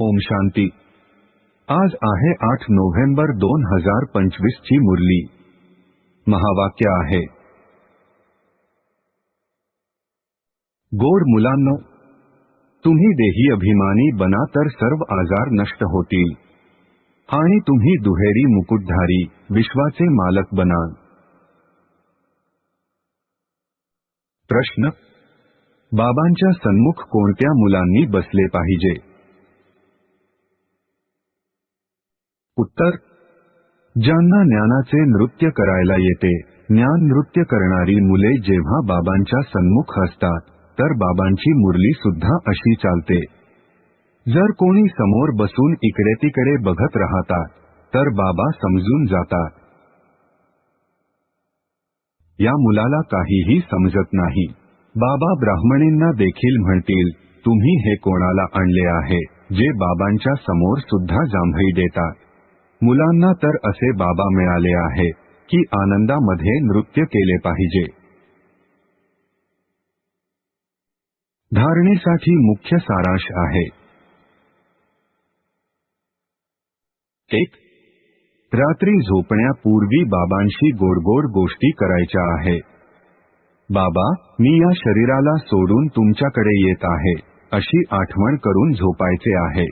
ओम शांती। आज आहे आठ नोव्हेंबर दोन हज़ार पंचवीस ची मुरली। महावाक्य आहे। गोड मुलांनो, तुम्ही देही अभिमानी बना तर सर्व आजार नष्ट होतील। आणि तुम्ही दुहेरी मुकुटधारी, विश्वाचे मालक बना। प्रश्न, बाबांच्या सन्मुख कोणत्या मुलांनी बसले पाहिजे? उत्तर ज्यांना ज्ञानाचे नृत्य करायला येते ज्ञान नृत्य करणारी मुले जेव्हा बाबांच्या सन्मुख असतात तर बाबांची मुरली सुद्धा अशी चालते. जर कोणी समोर बसून इकडे तिकडे बघत राहतात तर बाबा समजून जातात. या मुलाला काहीही समजत नाही. बाबा ब्राह्मणींना देखील म्हणतील तुम्ही हे कोणाला आणले आहे जे बाबांच्या समोर सुद्धा जांभई देतात? मुलांना तर असे बाबा मिळाले आहे की आनंदामध्ये नृत्य केले पाहिजे. धारणेसाठी मुख्य सारांश आहे. एक रात्री झोपण्यापूर्वी बाबांशी गोडगोड गोष्टी करायच्या आहे. बाबा मी या शरीराला सोडून तुमच्याकडे येत आहे अशी आठवण करून झोपायचे आहे.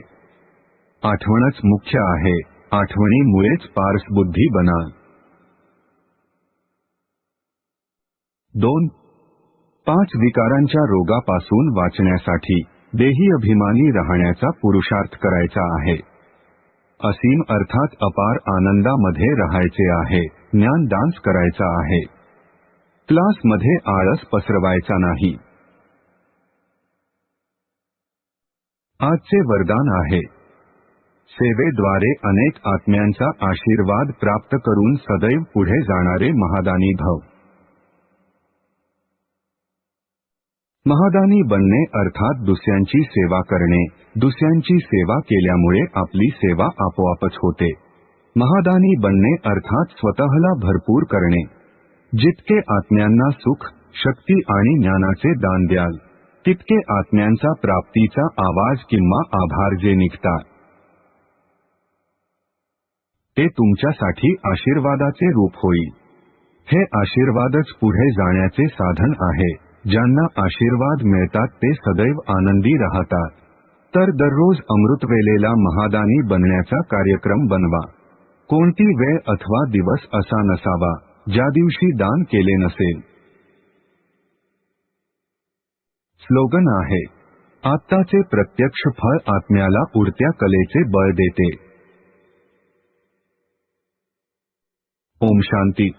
आठवणच मुख्य आहे. आठवणीमुळेच पार्सबुद्धी बना. दोन पाच विकारांच्या रोगापासून वाचण्यासाठी देही अभिमानी राहण्याचा पुरुषार्थ करायचा आहे. असीम अर्थात अपार आनंदामध्ये राहायचे आहे ज्ञान डान्स करायचा आहे. क्लासमध्ये आळस पसरवायचा नाही. आजचे वरदान आहे. सेवेद्वारे अनेक आत्म्यांचा आशीर्वाद प्राप्त करून सदैव पुढे जाणारे महादानी भव. महादानी बनणे अर्थात दुसऱ्यांची सेवा करणे. दुसऱ्यांची सेवा केल्यामुळे आपली सेवा आपोआपच होते. महादानी बनणे अर्थात स्वतःला भरपूर करणे. जितके आत्म्यांना सुख शक्ती आणि ज्ञानाचे दान द्याल तितके आत्म्यांचा प्राप्तीचा आवाज किंवा आभार जे निघतात. ते तुमच्यासाठी आशीर्वादाचे रूप होईल. हे आशीर्वादच पुढे जाण्याचे साधन आहे. ज्यांना आशीर्वाद मिळतात ते सदैव आनंदी राहतात. तर दररोज अमृतवेलेला महादानी बनण्याचा कार्यक्रम बनवा. कोणती वेळ अथवा दिवस असा नसावा ज्या दिवशी दान केले नसेल. स्लोगन आहे आत्ताचे प्रत्यक्ष फळ आत्म्याला उडत्या कलेचे बळ देते. ओम शांती.